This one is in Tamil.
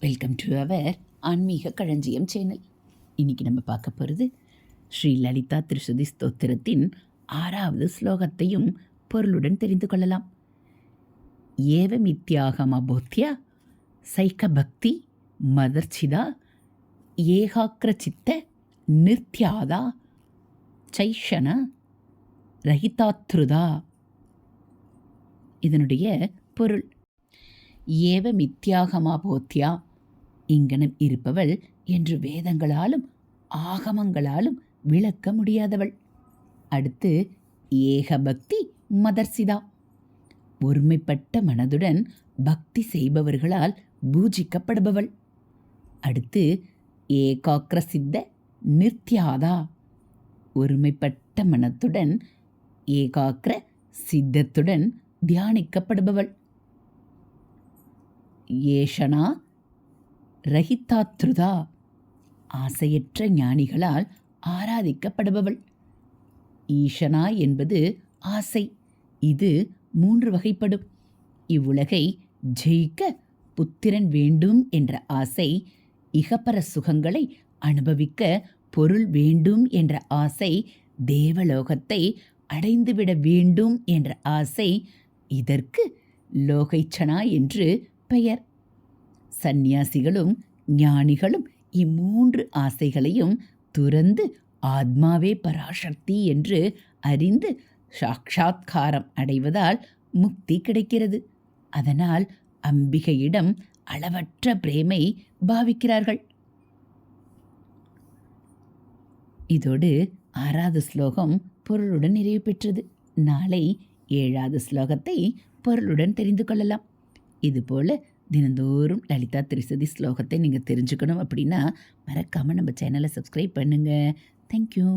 வெல்கம் டு அவர் ஆன்மீக களஞ்சியம் சேனல். இன்னைக்கு நம்ம பார்க்க போகிறது ஸ்ரீ லலிதா திருஷதி ஸ்தோத்திரத்தின் ஆறாவது ஸ்லோகத்தையும் பொருளுடன் தெரிந்து கொள்ளலாம். ஏவமித்யாகமபோத்யா சைக்க பக்தி மதர்ச்சிதா ஏகாக்கிர சித்த நிர்த்தியாதா சைஷன ரஹிதாத்ருதா. இதனுடைய பொருள். ஏவ மித்யாகமா போத்யா இங்கனம் இருப்பவள் என்று வேதங்களாலும் ஆகமங்களாலும் விளக்க முடியாதவள். அடுத்து ஏகபக்தி மதர்சிதா. ஒருமைப்பட்ட மனதுடன் பக்தி செய்பவர்களால் பூஜிக்கப்படுபவள். அடுத்து ஏகாக்கிர சித்த நித்யாதா ஒருமைப்பட்ட மனத்துடன் ஏகாக்கிர சித்தத்துடன் தியானிக்கப்படுபவள். ஏஷனா ரஹிதாத்ருதா ஆசையற்ற ஞானிகளால் ஆராதிக்கப்படுபவள். ஈஷனா என்பது ஆசை. இது மூன்று வகைப்படும். இவ்வுலகை ஜெயிக்க புத்திரன் வேண்டும் என்ற ஆசை இகப்பர சுகங்களை அனுபவிக்க பொருள் வேண்டும் என்ற ஆசை தேவலோகத்தை அடைந்துவிட வேண்டும் என்ற ஆசை இதற்கு லோகைச்சனா என்று பெயர். சந்நியாசிகளும் ஞானிகளும் இம்மூன்று ஆசைகளையும் துறந்து ஆத்மாவே பராசக்தி என்று அறிந்து சாட்சாத்காரம் அடைவதால் முக்தி கிடைக்கிறது. அதனால் அம்பிகையிடம் அளவற்ற பிரேமை பாவிக்கிறார்கள். இதோடு ஆறாவது ஸ்லோகம் பொருளுடன் நிறைவு பெற்றது. நாளை ஏழாவது ஸ்லோகத்தை பொருளுடன் தெரிந்து கொள்ளலாம். இதுபோல் தினந்தோறும் லலிதா திரிசதி ஸ்லோகத்தை நீங்கள் தெரிஞ்சுக்கணும் அப்படின்னா மறக்காமல் நம்ம சேனலை சப்ஸ்கிரைப் பண்ணுங்கள் தேங்க்யூ